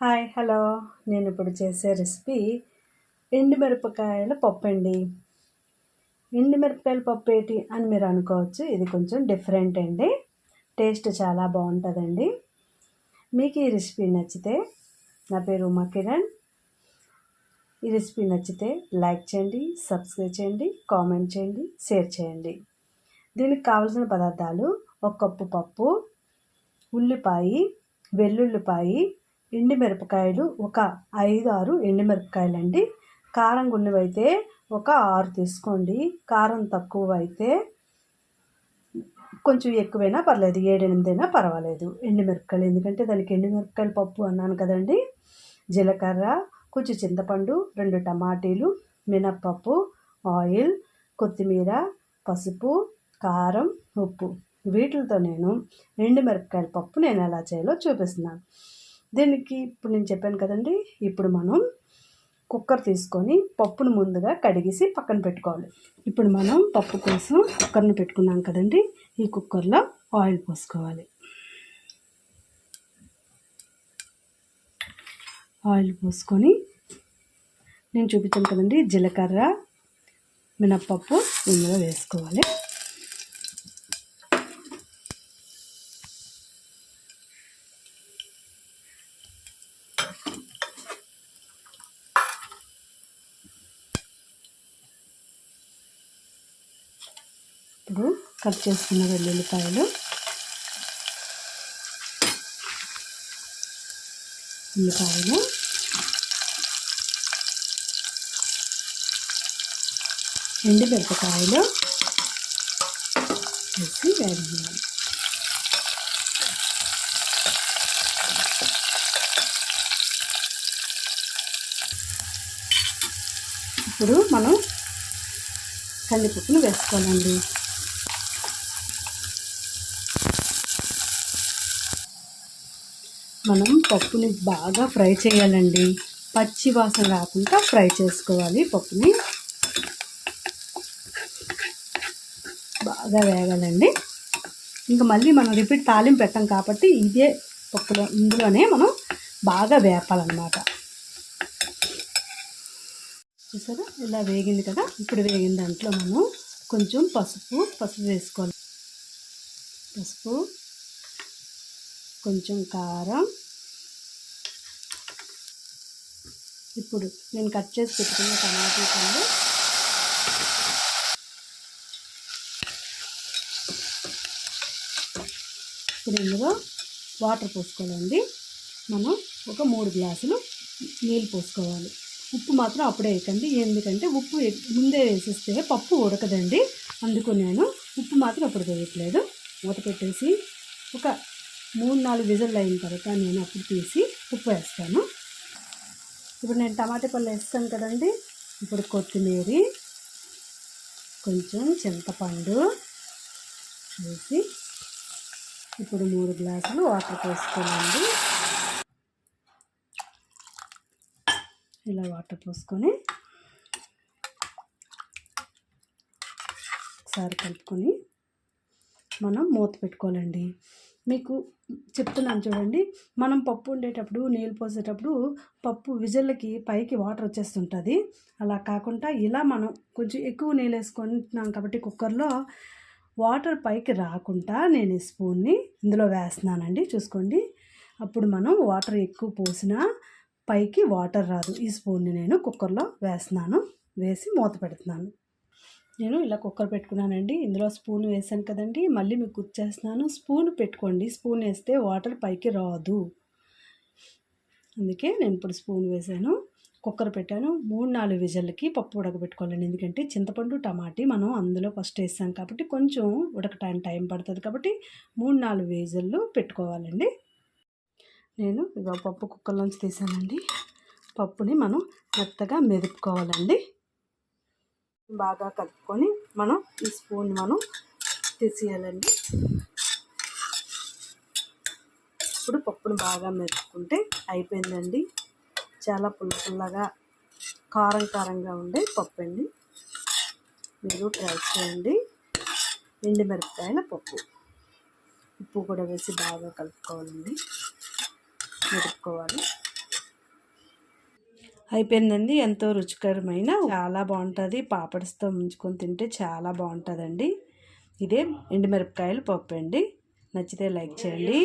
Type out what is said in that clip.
Hi hello. నేను ఇప్పుడు చేసే రెసిపీ ఎండుమిరపకాయల పప్పు అండి ఎండుమిరపకాయల పప్పు ఏంటి అని మీరు అనుకోవచ్చు. ఇది కొంచెం డిఫరెంట్ అండి. టేస్ట్ చాలా బాగుంటుందండి. మీకు ఈ రెసిపీ నచ్చితే నా పేరు ఉమా కిరణ్. ఈ రెసిపీ నచ్చితే లైక్ చేయండి సబ్స్క్రైబ్ చేయండి కామెంట్ చేయండి షేర్ చేయండి. దీనికి కావాల్సిన పదార్థాలు ఒక కప్పు పప్పు ఉల్లిపాయ వెల్లుల్లిపాయి ఎండుమిరపకాయలు ఒక ఐదు ఆరు ఎండుమిరపకాయలు అండి కారం గున్నవైతే ఒక ఆరు తీసుకోండి. కారం తక్కువ అయితే కొంచెం ఎక్కువైనా పర్లేదు ఏడెనిమిది అయినా పర్వాలేదు ఎండుమిరపకాయలు ఎందుకంటే దానికి ఎండుమిరపకాయల పప్పు అన్నాను కదండి. జీలకర్ర కొంచెం చింతపండు రెండు టమాటీలు మినప్పప్పు ఆయిల్ కొత్తిమీర పసుపు కారం ఉప్పు. వీటితో నేను ఎండుమిరపకాయల పప్పు నేను ఎలా చేయాలో చూపిస్తున్నాను. దీనికి ఇప్పుడు నేను చెప్పాను కదండి ఇప్పుడు మనం కుక్కర్ తీసుకొని పప్పును ముందుగా కడిగేసి పక్కన పెట్టుకోవాలి. ఇప్పుడు మనం పప్పు కోసం కుక్కర్ని పెట్టుకున్నాం కదండి ఈ కుక్కర్లో ఆయిల్ పోసుకోవాలి. ఆయిల్ పోసుకొని నేను చూపించాను కదండి జీలకర్ర మినప్పప్పు ఇందులో వేసుకోవాలి. ఇప్పుడు కట్ చేసుకున్న వెల్లుల్లిపాయలు. ఉల్లిపాయలు. ఎండు మిరపకాయలు. వేసి వేయాలి ఇప్పుడు మనం కందిపప్పును వేసుకోవాలండి. మనం పప్పుని బాగా ఫ్రై చేయాలండి. పచ్చి వాసన రాకుండా ఫ్రై చేసుకోవాలి పప్పుని. బాగా వేగాలండి. ఇంకా మళ్ళీ మనం రిపీట్ తాలింపు పెట్టాం కాబట్టి ఇదే పప్పులో ఇందులోనే మనం బాగా వేపాలన్నమాట. చూసారా? ఇలా వేగింది కదా? ఇప్పుడు వేగిన దాంట్లో మనం కొంచెం పసుపు పసుపు వేసుకోవాలి. పసుపు కొంచెం కారం. ఇప్పుడు నేను కట్ చేసి పెట్టుకున్న టమాటా పండు. ఇప్పుడు ఇందులో వాటర్ పోసుకోవాలండి. మనం ఒక మూడు గ్లాసులు నీళ్ళు పోసుకోవాలి. ఉప్పు మాత్రం అప్పుడే వేయకండి. ఎందుకంటే ఉప్పు ముందే వేసిస్తే పప్పు ఉడకదండి. అందుకు నేను ఉప్పు మాత్రం అప్పుడు వేయట్లేదు. మూత పెట్టేసి ఒక మూడు నాలుగు విజిల్ అయిన తర్వాత నేను అప్పుడు తీసి ఉప్పు వేస్తాను. ఇప్పుడు నేను టమాటా పళ్ళు వేస్తాను కదండి. ఇప్పుడు కొత్తిమీర కొంచెం చింతపండు వేసి ఇప్పుడు మూడు గ్లాసులు వాటర్ పోసుకోనండి ఇలా వాటర్ పోసుకొని ఒకసారి కలుపుకొని మనం మూత పెట్టుకోవాలండి. మీకు చెప్తున్నాను చూడండి. మనం పప్పు ఉండేటప్పుడు నీళ్ళు పోసేటప్పుడు పప్పు విజిల్కి పైకి వాటర్ వచ్చేస్తుంటుంది. అలా కాకుండా ఇలా మనం కొంచెం ఎక్కువ నీళ్ళు వేసుకుంటున్నాం కాబట్టి కుక్కర్లో వాటర్ పైకి రాకుండా నేను ఈ స్పూన్ని ఇందులో వేస్తున్నానండి. చూసుకోండి. అప్పుడు మనం వాటర్ ఎక్కువ పోసినా పైకి వాటర్ రాదు. ఈ స్పూన్ని నేను కుక్కర్లో వేస్తున్నాను. వేసి మూత పెడుతున్నాను. నేను ఇలా కుక్కర్ పెట్టుకున్నానండి. ఇందులో స్పూన్ వేసాను కదండి. మళ్ళీ మీకు గుర్చేస్తున్నాను స్పూన్ పెట్టుకోండి. స్పూన్ వేస్తే వాటర్ పైకి రాదు. అందుకే నేను ఇప్పుడు స్పూన్ వేసాను. కుక్కర్ పెట్టాను. మూడు నాలుగు విజల్కి పప్పు ఉడకబెట్టుకోవాలండి. ఎందుకంటే చింతపండు టమాటీ మనం అందులో ఫస్ట్ వేసాం కాబట్టి కొంచెం ఉడకటానికి టైం పడుతుంది కాబట్టి మూడు నాలుగు విజల్లు పెట్టుకోవాలండి. నేను ఇక పప్పు కుక్కర్లోంచి తీసానండి. పప్పుని మనం మెత్తగా మెదుపుకోవాలండి. బాగా కలుపుకొని మనం ఈ స్పూన్ మనం తీసేయాలండి. ఇప్పుడు పప్పును బాగా మెరుపుకుంటే అయిపోయిందండి. చాలా పుల్ల పుల్లగా కారం కారంగా ఉండే పప్పు అండి. మీరు ట్రై చేయండి. ఎండి మిరపకాయల పప్పు. ఉప్పు కూడా వేసి బాగా కలుపుకోవాలండి. మెరుపుకోవాలి అయిపోయిందండి. ఎంతో రుచికరమైన చాలా బాగుంటుంది. పాపడ్స్తో ముంచుకొని తింటే చాలా బాగుంటుందండి. ఇదే ఎండుమిరపకాయలు పప్పు అండి. నచ్చితే లైక్ చేయండి.